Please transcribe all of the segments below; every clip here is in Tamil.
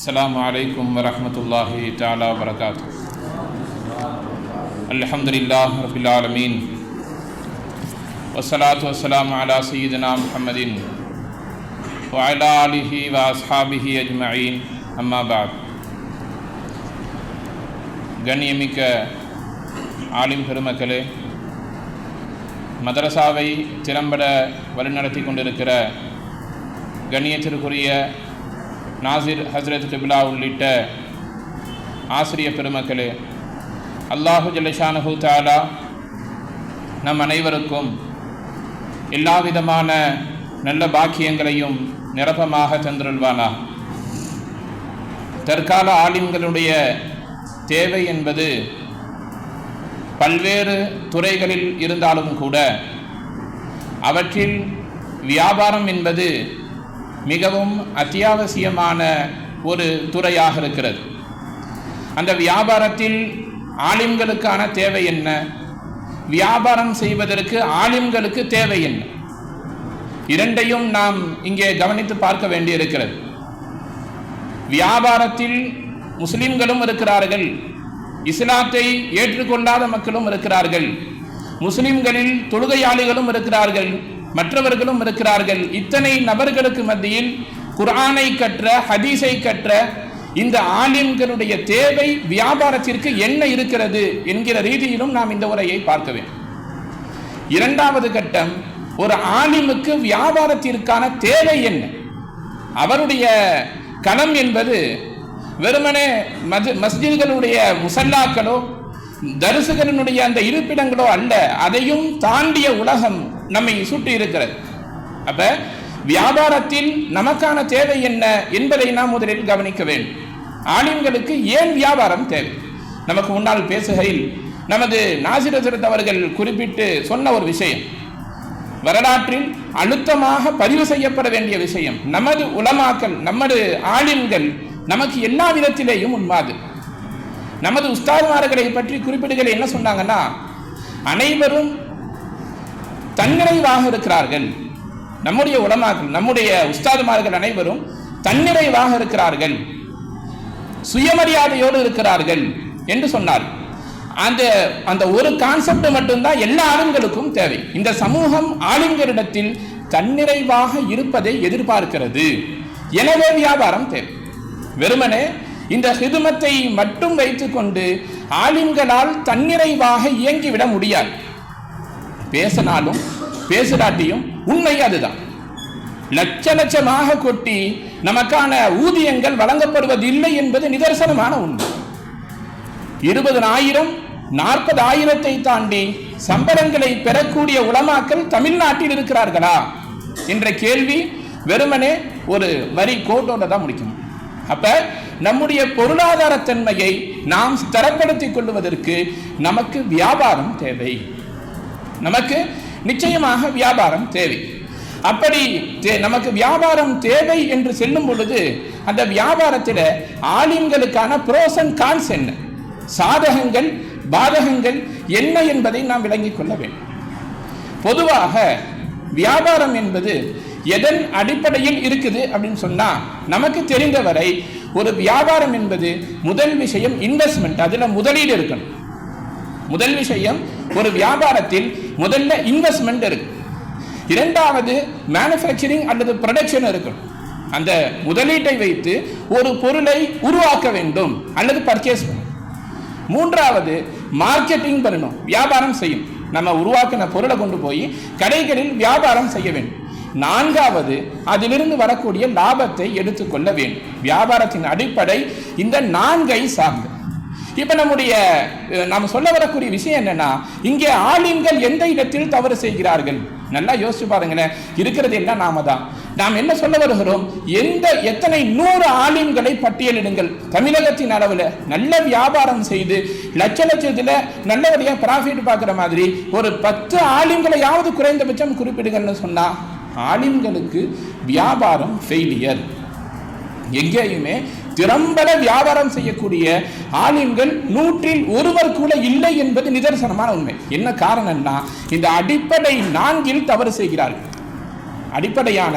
السلام عليكم ورحمة الله تعالى وبركاته الحمد لله رب العالمين والصلاة والسلام على سيدنا محمد وعلى آله وأصحابه أجمعين أما بعد கண்ணியமிக்க ஆலிம் பெருமக்களே மதரசாவை திறம்பட வழிநடத்தி கொண்டிருக்கிற கண்ணியத்திற்குரிய நாசிர் ஹஸ்ரத் கிப்லா உள்ளிட்ட ஆசிரிய பெருமக்களே அல்லாஹு ஜல்லஷானஹு தாலா நம் அனைவருக்கும் எல்லா விதமான நல்ல பாக்கியங்களையும் நிரப்பமாக தந்திருவானா தற்கால ஆலிம்களுடைய தேவை என்பது பல்வேறு துறைகளில் இருந்தாலும் கூட அவற்றில் வியாபாரம் என்பது மிகவும் அத்தியாவசியமான ஒரு துறையாக இருக்கிறது. அந்த வியாபாரத்தில் ஆலிம்களுக்கான தேவை என்ன? வியாபாரம் செய்வதற்கு ஆலிம்களுக்கு தேவை என்ன? இரண்டையும் நாம் இங்கே கவனித்து பார்க்க வேண்டியிருக்கிறது. வியாபாரத்தில் முஸ்லிம்களும் இருக்கிறார்கள். இஸ்லாத்தை ஏற்றுக்கொள்ளாத மக்களும் இருக்கிறார்கள். முஸ்லிம்களில் தொழுகையாளிகளும் இருக்கிறார்கள். மற்றவர்களும் இருக்கிறார்கள். இத்தனை நபர்களுக்கு மத்தியில் குர்ஆனை கற்ற ஹதீஸை கற்ற இந்த ஆலிம்களுடைய தேவை வியாபாரத்திற்கு என்ன இருக்கிறது என்கிற ரீதியிலும் நாம் இந்த உரையை பார்க்க வேண்டும். இரண்டாவது கட்டம் ஒரு ஆலிமுக்கு வியாபாரத்திற்கான தேவை என்ன? அவருடைய களம் என்பது வெறுமனே மது மஸ்ஜிதுகளுடைய முசல்லாக்களோ தரிசுகளினுடைய அந்த இருப்பிடங்களோ அல்ல அதையும் தாண்டிய உலகம் நம்மை சுற்றி இருக்கிறது. அப்ப வியாபாரத்தில் நமக்கான தேவை என்ன என்பதை நாம் முதலில் கவனிக்க வேண்டும். ஆலிம்களுக்கு ஏன் வியாபாரம் தேவை? நமக்கு முன்னால் பேசுகையில் நமது நாசிரசரத் அவர்கள் குறிப்பிட்டு சொன்ன ஒரு விஷயம். வரலாற்றில் அழுத்தமாக பதிவு செய்யப்பட வேண்டிய விஷயம். நமது உலமாக்கல் நமது ஆலிம்கள் நமக்கு எல்லா விதத்திலேயும் உண்மாது நமது உஸ்தாதுமார்களை பற்றி குறிப்பிடுகள் என்ன சொன்னாங்கன்னா அனைவரும் தன்னிறைவாக இருக்கிறார்கள். நம்முடைய உடமாக்கள் நம்முடைய உஸ்தாதுமார்கள் அனைவரும் தன்னிறைவாக இருக்கிறார்கள். சுயமரியாதையோடு இருக்கிறார்கள் என்று சொன்னார். அந்த அந்த ஒரு கான்செப்ட் மட்டும்தான் எல்லா ஆளுங்களுக்கும் தேவை. இந்த சமூகம் ஆளுங்களிடத்தில் தன்னிறைவாக இருப்பதை எதிர்பார்க்கிறது. எனவே வியாபாரம் தேவை. வெறுமனே இந்த ஹிதுமத்தை மட்டும் வைத்துக்கொண்டு ஆளுங்களால் தன்னிறைவாக இயங்கிவிட முடியாது. பேசினாலும் பேசுறாட்டியும் உண்மை அதுதான். லட்ச லட்சமாக கொட்டி நமக்கான ஊதியங்கள் வழங்கப்படுவதில்லை என்பது நிதர்சனமான உண்மை. இருபதனாயிரம் நாற்பது ஆயிரத்தை தாண்டி சம்பளங்களை பெறக்கூடிய உலமாக்கள் தமிழ்நாட்டில் இருக்கிறார்களா? என்ற கேள்வி வெறுமனே ஒரு வரி கோட்டோட தான் முடிக்கணும். அப்ப நம்முடைய பொருளாதார தன்மையை நாம் தரப்படுத்திக் கொள்வதற்கு நமக்கு வியாபாரம் தேவை. நமக்கு நிச்சயமாக வியாபாரம் தேவை. அப்படி நமக்கு வியாபாரம் தேவை என்று செல்லும் பொழுது அந்த வியாபாரத்தில் ஆலிம்களுக்கான ப்ரோஸ் அண்ட் கான்ஸ் என்ன? சாதகங்கள் பாதகங்கள் என்ன என்பதை நாம் விளங்கிக் கொள்ள வேண்டும். பொதுவாக வியாபாரம் என்பது எதன் அடிப்படையில் இருக்குது அப்படின்னு சொன்னால் நமக்கு தெரிந்தவரை ஒரு வியாபாரம் என்பது முதல் விஷயம் இன்வெஸ்ட்மெண்ட் அதில் முதலீடு இருக்கணும். முதல் விஷயம் ஒரு வியாபாரத்தில் முதல்ல இன்வெஸ்ட்மெண்ட் இருக்கு. இரண்டாவது மேனுஃபேக்சரிங் அல்லது ப்ரொடக்ஷன் இருக்கும் அந்த முதலீட்டை வைத்து ஒரு பொருளை உருவாக்க வேண்டும் அல்லது பர்ச்சேஸ் பண்ணும் மூன்றாவது மார்க்கெட்டிங் பண்ணணும். வியாபாரம் செய்யும். நம்ம உருவாக்கின பொருளை கொண்டு போய் கடைகளில் வியாபாரம் செய்ய வேண்டும். நான்காவது அதிலிருந்து வரக்கூடிய லாபத்தை எடுத்துக்கொள்ள வேண்டும். வியாபாரத்தின் அடிப்படை இந்த நான்கை சார்ந்து. இப்ப நம்முடைய நாம் சொல்ல வரக்கூடிய விஷயம் என்னன்னா இங்கே ஆலிம்கள் எந்த இடத்தில் தவறு செய்கிறார்கள்? நல்லா யோசிச்சு பாருங்களேன். இருக்கிறது எல்லாம் நாம தான். நாம் என்ன சொல்ல வருகிறோம்? எந்த எத்தனை நூறு ஆலிம்களை பட்டியலிடுங்கள். தமிழகத்தின் அளவில் நல்ல வியாபாரம் செய்து லட்ச லட்சத்தில் நல்லபடியாக ப்ராஃபிட் பார்க்குற மாதிரி ஒரு பத்து ஆலிம்களையாவது குறைந்தபட்சம் குறிப்பிடுங்கன்னு சொன்னா ஆலிம்களுக்கு வியாபாரம் ஃபெயிலியர் எங்கேயுமே திறம்பட வியாபாரம் செய்யக்கூடிய ஆலிம்கள் நூற்றில் ஒருவர் கூட இல்லை என்பது நிதர்சனமான உண்மை. என்ன காரணம்னா இந்த அடிப்படை நான்கில் தவறு செய்கிறார்கள். அடிப்படையான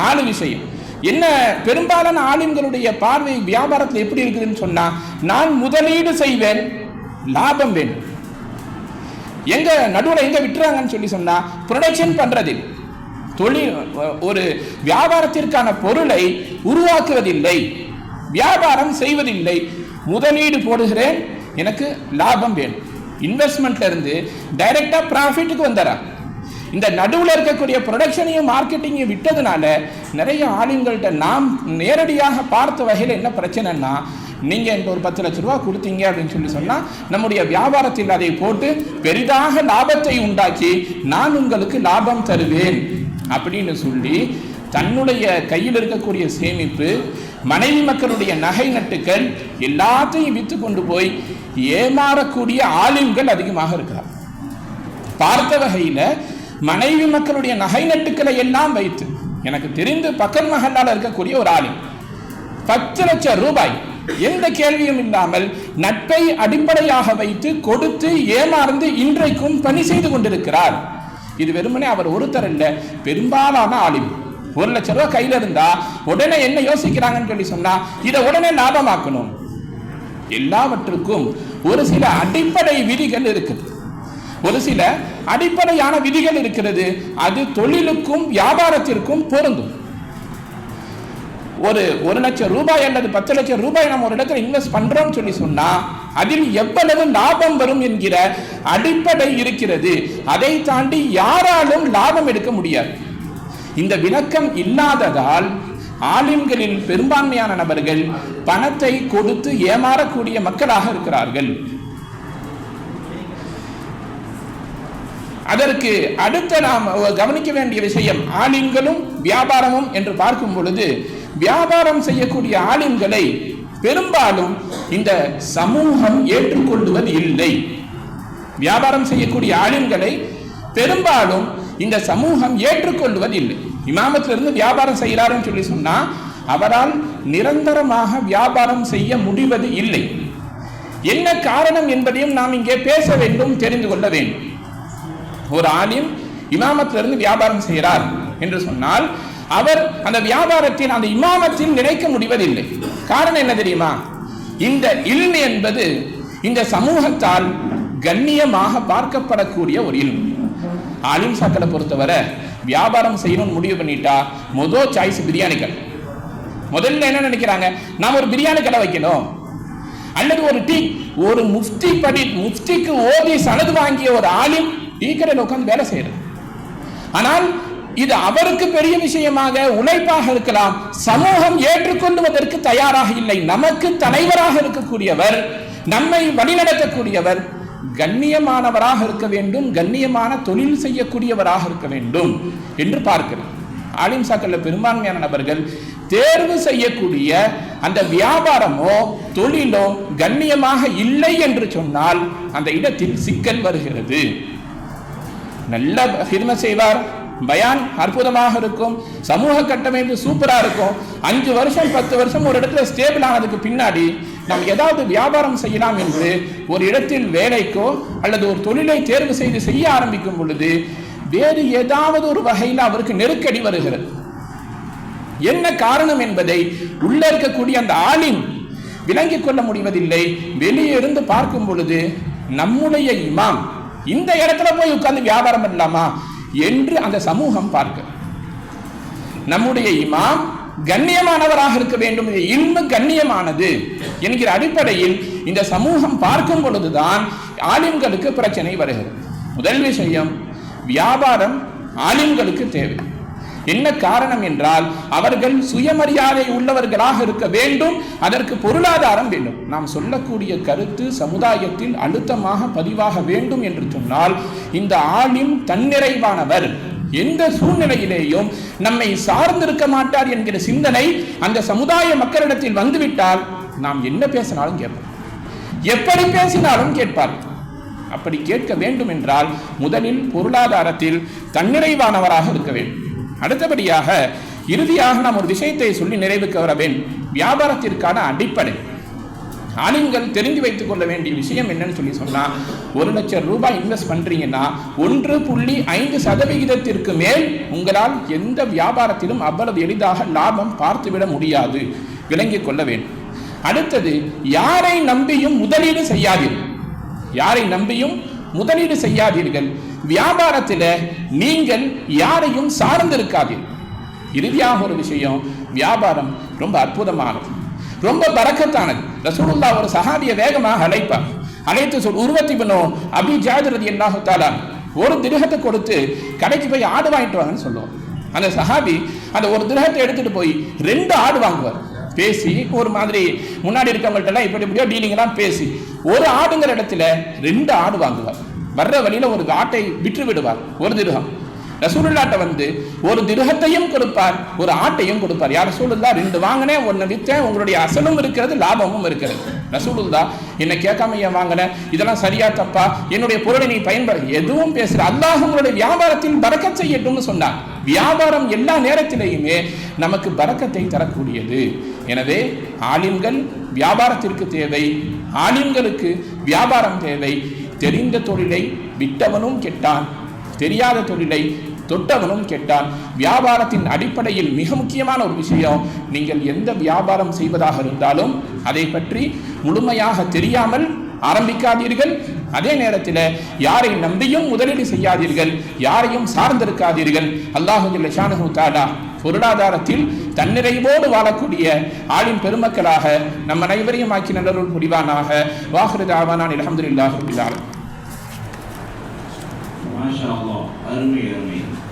நாலு விஷயம். என்ன பெரும்பாலான ஆலிம்களுடைய பார்வை வியாபாரத்தில் எப்படி இருக்குதுன்னு சொன்னா நான் முதலீடு செய்வேன் லாபம் வேணும். எங்க நடுவில் எங்க விட்டுறாங்கன்னு சொல்லி சொன்னா ப்ரொடக்ஷன் பண்றதில். தொழில் ஒரு வியாபாரத்திற்கான பொருளை உருவாக்குவதில்லை. வியாபாரம் செய்வதில்லை. முதலீடு போடுகிறேன் எனக்கு லாபம் வேணும். இன்வெஸ்ட்மெண்ட்ல இருந்து டைரக்டா ப்ராஃபிட்டுக்கு வந்துடுறேன். இந்த நடுவில் இருக்கக்கூடிய ப்ரொடக்ஷனையும் மார்க்கெட்டிங்கையும் விட்டதுனால நிறைய ஆளுங்கள்கிட்ட நாம் நேரடியாக பார்த்த வகையில் என்ன பிரச்சனைன்னா நீங்கள் என்கிட்ட ஒரு பத்து லட்ச ரூபா கொடுத்தீங்க அப்படின்னு சொல்லி சொன்னால் நம்முடைய வியாபாரத்தில் அதை போட்டு பெரிதாக லாபத்தை உண்டாக்கி நான் உங்களுக்கு லாபம் தருவேன். அப்படின்னு சொல்லி தன்னுடைய கையில் இருக்கக்கூடிய சேமிப்பு மனைவி மக்களுடைய நகை நட்டுக்கள் எல்லாத்தையும் விற்று கொண்டு போய் ஏமாறக்கூடிய ஆலிம்கள் அதிகமாக இருக்கிறார் பார்த்த வகையில் மனைவி மக்களுடைய நகை நட்டுக்களை எல்லாம் வைத்து எனக்கு தெரிந்து பக்கல் மகனால் இருக்கக்கூடிய ஒரு ஆலிம் பத்து லட்சம் ரூபாய் எந்த கேள்வியும் இல்லாமல் நட்பை அடிப்படையாக வைத்து கொடுத்து ஏமாறந்து இன்றைக்கும் பணி செய்து கொண்டிருக்கிறார். இது வெறுமனே அவர் ஒருத்தர் இல்ல பெரும்பாலான ஆளும். ஒரு லட்ச ரூபா கையில இருந்தா உடனே என்ன யோசிக்கிறாங்கன்னு சொல்லி சொன்னா இதை உடனே லாபமாக்கணும். எல்லாவற்றுக்கும் ஒரு சில அடிப்படை விதிகள் இருக்குது. ஒரு சில அடிப்படையான விதிகள் இருக்கிறது அது தொழிலுக்கும் வியாபாரத்திற்கும் பொருந்தும். ஒரு ஒரு லட்சம் ரூபாய் அல்லது பத்து லட்சம் ரூபாய் நம்ம ஒரு இடத்துல இன்வெஸ்ட் பண்றோம்னு சொல்லி சொன்னா அதில் எவ்வளவு லாபம் வரும் என்கிற அடிப்படை இருக்கிறது. அதை தாண்டி யாராலும் லாபம் எடுக்க முடியாது. இந்த விளக்கம் இல்லாததால் ஆலிம்களில் பெரும்பான்மையான நபர்கள் பணத்தை கொடுத்து ஏமாறக்கூடிய மக்களாக இருக்கிறார்கள். அதற்கு அடுத்த நாம் கவனிக்க வேண்டிய விஷயம் ஆலிம்களும் வியாபாரமும் என்று பார்க்கும் பொழுது வியாபாரம் செய்யக்கூடிய ஆளுங்களை பெரும்பாலும் இந்த சமூகம் ஏற்றுக்கொள்வது இல்லை. வியாபாரம் செய்யக்கூடிய ஆளுங்களை பெரும்பாலும் இந்த சமூகம் ஏற்றுக்கொள்வது இல்லை. இமாமத்திலிருந்து வியாபாரம் செய்கிறாருன்னு சொல்லி சொன்னா அவரால் நிரந்தரமாக வியாபாரம் செய்ய முடிவது இல்லை. என்ன காரணம் என்பதையும் நாம் இங்கே பேச வேண்டும் தெரிந்து கொள்ள வேண்டும். ஒரு ஆலிம் இமாமத்திலிருந்து வியாபாரம் செய்கிறார் என்று சொன்னால் அவர் அந்த வியாபாரத்தில் அந்த இமாமத்தில் நினைக்க முடிவதில்லை. காரணம் என்ன தெரியுமா? இந்த இல்மு என்பது இந்த சமூகத்தால் கண்ணியமாக பார்க்கப்படக்கூடிய ஒரு இல்மு. ஆலிம் சாக்களை பொறுத்தவரை வியாபாரம் செய்யணும்னு முடிவு பண்ணிட்டா முதல் சாய்ஸ் பிரியாணி கடை முதல்ல என்ன நினைக்கிறாங்க? நாம் ஒரு பிரியாணி கடை வைக்கணும். அல்லது ஒரு டீ ஒரு முஃப்தி படி முஃப்திக்கு ஓதி சனது வாங்கிய ஒரு ஆலிம் டீ கடையில் உட்காந்து வேலை செய்யறது. ஆனால் இது அவருக்கு பெரிய விஷயமாக உழைப்பாக இருக்கலாம். சமூகம் ஏற்றுக்கொள்வதற்கு தயாராக இல்லை. நமக்கு தலைவராக இருக்கக்கூடியவர் நம்மை வழிநடத்தக்கூடியவர் கண்ணியமானவராக இருக்க வேண்டும் கண்ணியமான தொழில் செய்யக்கூடியவராக இருக்க வேண்டும் என்று பார்க்கிறேன் ஆலிம் சாக்கல்ல பெரும்பான்மையான நபர்கள் தேர்வு செய்யக்கூடிய அந்த வியாபாரமோ தொழிலோ கண்ணியமாக இல்லை என்று சொன்னால் அந்த இடத்தில் சிக்கல் வருகிறது. நல்ல ஹிர்ம செய்வார் பயான் அற்புதமாக இருக்கும். சமூக கட்டமைப்பு சூப்பரா இருக்கும். அஞ்சு வருஷம் பத்து வருஷம் ஒரு இடத்துல ஸ்டேபிள் ஆனதுக்கு பின்னாடி நாம் ஏதாவது வியாபாரம் செய்யலாம் என்று ஒரு இடத்தில் வேலைக்கோ அல்லது ஒரு தொழிலை தேர்வு செய்து செய்ய ஆரம்பிக்கும் பொழுது வேறு ஏதாவது ஒரு வகையில் அவருக்கு நெருக்கடி வருகிறது. என்ன காரணம் என்பதை உள்ள இருக்கக்கூடிய அந்த ஆளின் விளங்கிக் கொள்ள முடிவதில்லை. வெளியே இருந்து பார்க்கும் பொழுது நம்முடைய இமாம் இந்த இடத்துல போய் உட்கார்ந்து வியாபாரம் பண்ணலாமா? என்று அந்த சமூகம் பார்க்க நம்முடைய இமாம் கண்ணியமானவராக இருக்க வேண்டும். இன்னும் கண்ணியமானது என்கிற அடிப்படையில் இந்த சமூகம் பார்க்கும் பொழுதுதான் ஆலிம்களுக்கு பிரச்சனை வருகிறது. முதல் விஷயம் வியாபாரம் ஆலிம்களுக்கு தேவை. என்ன காரணம் என்றால் அவர்கள் சுயமரியாதை உள்ளவர்களாக இருக்க வேண்டும் அதற்கு பொருளாதாரம் வேண்டும். நாம் சொல்லக்கூடிய கருத்து சமுதாயத்தில் அழுத்தமாக பதிவாக வேண்டும் என்று சொன்னால் இந்த ஆளின் தன்னிறைவானவர் எந்த சூழ்நிலையிலேயும் நம்மை சார்ந்திருக்க மாட்டார் என்கிற சிந்தனை அந்த சமுதாய மக்களிடத்தில் வந்துவிட்டால் நாம் என்ன பேசினாலும் கேட்போம். எப்படி பேசினாலும் கேட்பார். அப்படி கேட்க வேண்டும் என்றால் முதலில் பொருளாதாரத்தில் தன்னிறைவானவராக இருக்க வேண்டும். அடுத்தபடியாக இறுதியாக நாம் ஒரு விஷயத்தை சொல்லி நிறைவுக்கு வரவேன் வியாபாரத்திற்கான அடிப்படை. ஆளுங்கள் தெரிந்து வைத்துக் கொள்ள வேண்டிய விஷயம் என்னன்னு சொல்லி சொன்னா ஒரு லட்சம் ரூபாய் இன்வெஸ்ட் பண்றீங்கன்னா ஒன்று புள்ளி ஐந்து சதவிகிதத்திற்கு மேல் உங்களால் எந்த வியாபாரத்திலும் அவ்வளவு எளிதாக லாபம் பார்த்துவிட முடியாது. விளங்கிக் கொள்ள வேண்டும் அடுத்தது யாரை நம்பியும் முதலீடு செய்யாதீர்கள் யாரை நம்பியும் முதலீடு செய்யாதீர்கள். வியாபாரத்தில் நீங்கள் யாரையும் சார்ந்திருக்காதீர்கள். இறுதியாக ஒரு விஷயம் வியாபாரம் ரொம்ப அற்புதமானது. ரொம்ப பறக்கத்தானது. ரசூலுல்லா ஒரு சகாபியை வேகமாக அழைப்பார். அழைத்து சொல் உருவத்தி பண்ணும் அபி ஜாதிரதி என்னாகுத்தாலா ஒரு திருகத்தை கொடுத்து கடைக்கு போய் ஆடு வாங்கிட்டு வாங்கன்னு சொல்லுவோம். அந்த சஹாபி அந்த ஒரு திருகத்தை எடுத்துட்டு போய் ரெண்டு ஆடு வாங்குவார். பேசி ஒரு மாதிரி முன்னாடி இருக்கவங்கள்ட்ட எல்லாம் இப்படி இப்படியோ டீலிங்லாம் பேசி ஒரு ஆடுங்கிற இடத்துல ரெண்டு ஆடு வாங்குவார். வர்ற வழியில ஒரு ஆட்டை விற்று விடுவார் ஒரு திருகம். ரசூலுல்லாட்ட வந்து ஒரு திருகத்தையும் கொடுப்பார் ஒரு ஆட்டையும் கொடுப்பார். யார் ரசூலுல்லா ரெண்டு வாங்கினேன் ஒன்னு வித்தேன் உங்களுடைய அசலும் இருக்கிறது லாபமும் இருக்கிறது. ரசூலுல்லா என்னை கேட்காம ஏன் வாங்கினேன் இதெல்லாம் சரியா தப்பா? என்னுடைய பொருளை நீ பயன்பட எதுவும் பேசுற அல்லாஹ் உங்களுடைய வியாபாரத்தில் பறக்க செய்யட்டும்னு சொன்னார் வியாபாரம் எல்லா நேரத்திலேயுமே நமக்கு பறக்கத்தை தரக்கூடியது. எனவே ஆலிம்கள் வியாபாரத்திற்கு தேவை ஆலிம்களுக்கு வியாபாரம் தேவை தெரிந்த தொழிலை விட்டவனும் கெட்டான். தெரியாத தொழிலை தொட்டவனும் கெட்டான். வியாபாரத்தின் அடிப்படையில் மிக முக்கியமான ஒரு விஷயம் நீங்கள் எந்த வியாபாரம் செய்வதாக இருந்தாலும் அதை பற்றி முழுமையாக தெரியாமல் ஆரம்பிக்காதீர்கள். அதே நேரத்தில் யாரை நம்பியும் முதலீடு செய்யாதீர்கள் யாரையும் சார்ந்திருக்காதீர்கள். அல்லாஹு ஷானு தாலா பொருளாதாரத்தில் தன்னிறைவோடு வாழக்கூடிய ஆளின் பெருமக்களாக நம் அனைவரையும் ஆக்கி நல்லருள் முடிவானாக வாஹிருதாவானான் அலமதுல்லாஹ் மாஷா அல்லாஹ். அருமை அருமை.